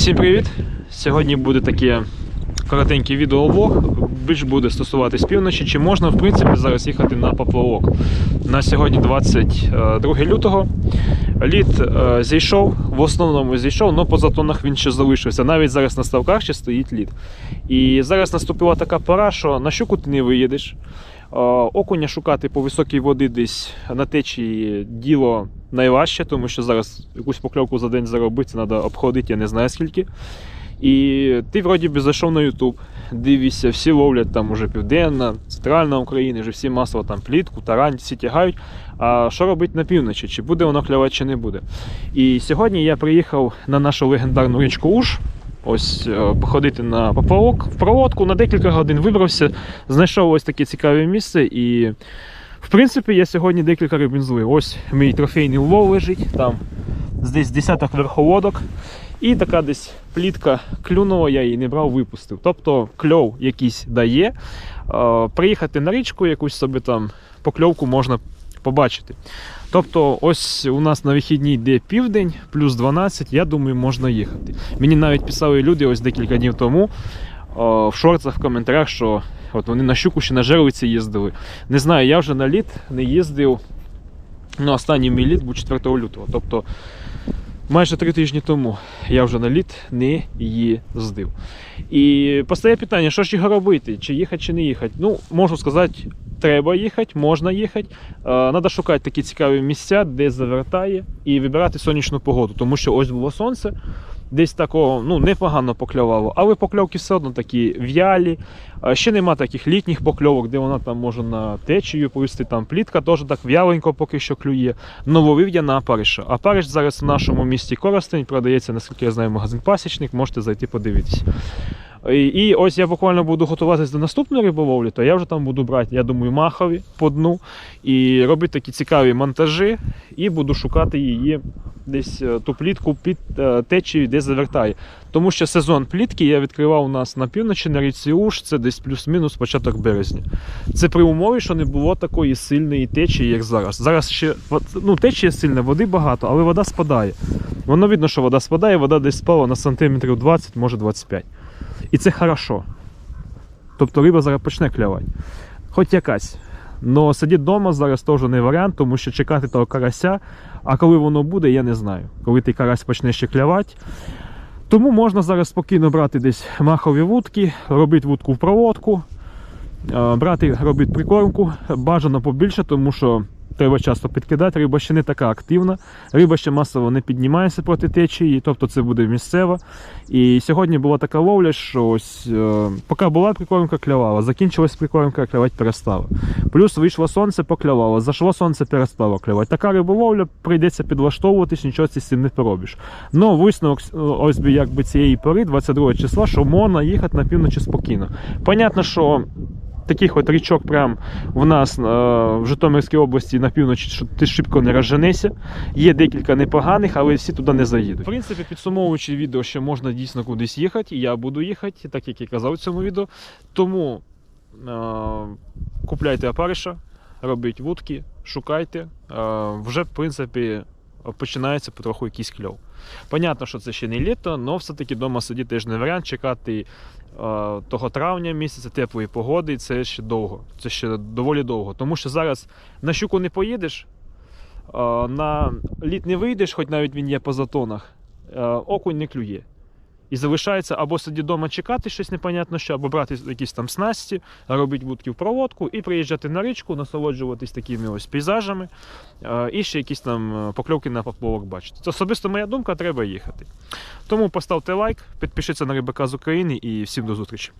Всім привіт! Сьогодні буде таке коротенький відеооблог. Більш буде стосуватись півночі. Чи можна в принципі зараз їхати на поплавок? На сьогодні 22 лютого. Лід е, зійшов, в основному зійшов, але по затонах він ще залишився. Навіть зараз на ставках ще стоїть лід. І зараз наступила така пора, що на щуку ти не виїдеш. Е, Окуня шукати по високій воді десь на течії діло найважче, тому що зараз якусь покльовку за день заробити, треба обходити, я не знаю скільки. І ти вроді би зайшов на YouTube, дивишся, всі ловлять там уже південна, центральна Україна, вже всі масово там плітку, тарань, всі тягають. А що робити на півночі? Чи буде воно клювати, чи не буде? І сьогодні я приїхав на нашу легендарну річку Уж. Ось е, походити на поплавок в проводку на декілька годин вибрався, знайшов ось таке цікаве місце і. В принципі, я сьогодні декілька рибин злив. Ось мій трофейний улов лежить, там десь десяток верховодок. І така десь плітка клюнула, я її не брав, випустив. Тобто кльов якийсь дає. Е, Приїхати на річку, якусь собі там покльовку можна побачити. Тобто, ось у нас на вихідні йде південь, плюс 12, я думаю, можна їхати. Мені навіть писали люди ось декілька днів тому о, в шорцах в коментарях, що от вони на щуку ще на жерлиці їздили. Не знаю, я вже на лід не їздив. Ну, останній мій лід був 4 лютого. Тобто майже три тижні тому я вже на лід не їздив. І постає питання, що ж його робити? Чи їхати, чи не їхати? Ну, можу сказати, треба їхати, можна їхати. Треба шукати такі цікаві місця, де завертає, і вибирати сонячну погоду, тому що ось було сонце. Десь такого ну, непогано покльовало, але покльовки все одно такі в'ялі. Ще нема таких літніх покльовок, де вона там може на течію плисти. Там плітка теж так в'яленько поки що клює. На апариша. Апариш зараз в нашому місті Коростень продається, наскільки я знаю, магазин пасічник, можете зайти подивитися. І, і ось я буквально буду готуватися до наступної риболовлі, то я вже там буду брати, я думаю, махові по дну і робити такі цікаві монтажі, і буду шукати її десь е, ту плітку під е, течією, де завертає. Тому що сезон плітки я відкривав у нас на півночі на річці Уж, це десь плюс-мінус початок березня. Це при умові, що не було такої сильної течії, як зараз. Зараз ще ну, течія сильна, води багато, але вода спадає. Воно видно, що вода спадає, вода десь спала на сантиметрів 20, може 25. І це хорошо. Тобто риба зараз почне клювати. Хоч якась. Но сидіти вдома зараз теж не варіант, тому що чекати того карася, а коли воно буде, я не знаю. Коли ти карась почне ще клявати. Тому можна зараз спокійно брати десь махові вудки, робити вудку в проводку, е, брати, робити прикормку, бажано побільше, тому що треба часто підкидати. Риба ще не така активна, риба ще масово не піднімається проти течії, тобто це буде місцева. І сьогодні була така ловля, що ось е, поки була прикормка, клювала, закінчилась прикормка, клювати перестала. Плюс вийшло сонце, поклювало, зайшло сонце, перестало клювати. Така риболовля прийдеться підлаштовуватись, нічого з цим не поробиш. Ну, висновок е, ось би якби цієї пори, 22 числа, що можна їхати на півночі спокійно. Понятно, що таких от річок прям в нас е, в Житомирській області на півночі, що ти шибко не розженешся. Є декілька непоганих, але всі туди не заїдуть. В принципі, підсумовуючи відео, що можна дійсно кудись їхати, і я буду їхати, так як я казав у цьому відео. Тому е, купляйте опариша, робіть вудки, шукайте. Е, вже, в принципі, починається потроху якийсь кльов. Понятно, що це ще не літо, але все-таки вдома сидіти ж не варіант, чекати е, того травня місяця теплої погоди, це ще довго. Це ще доволі довго. Тому що зараз на щуку не поїдеш, е, на лід не вийдеш, хоч навіть він є по затонах, е, окунь не клює. І залишається або сидіти вдома чекати щось непонятно що, або брати якісь там снасті, робити вудки в проводку і приїжджати на річку, насолоджуватись такими ось пейзажами і ще якісь там е, покльовки на поплавок бачити. Це особисто моя думка, треба їхати. Тому поставте лайк, підпишіться на Рибака з України і всім до зустрічі.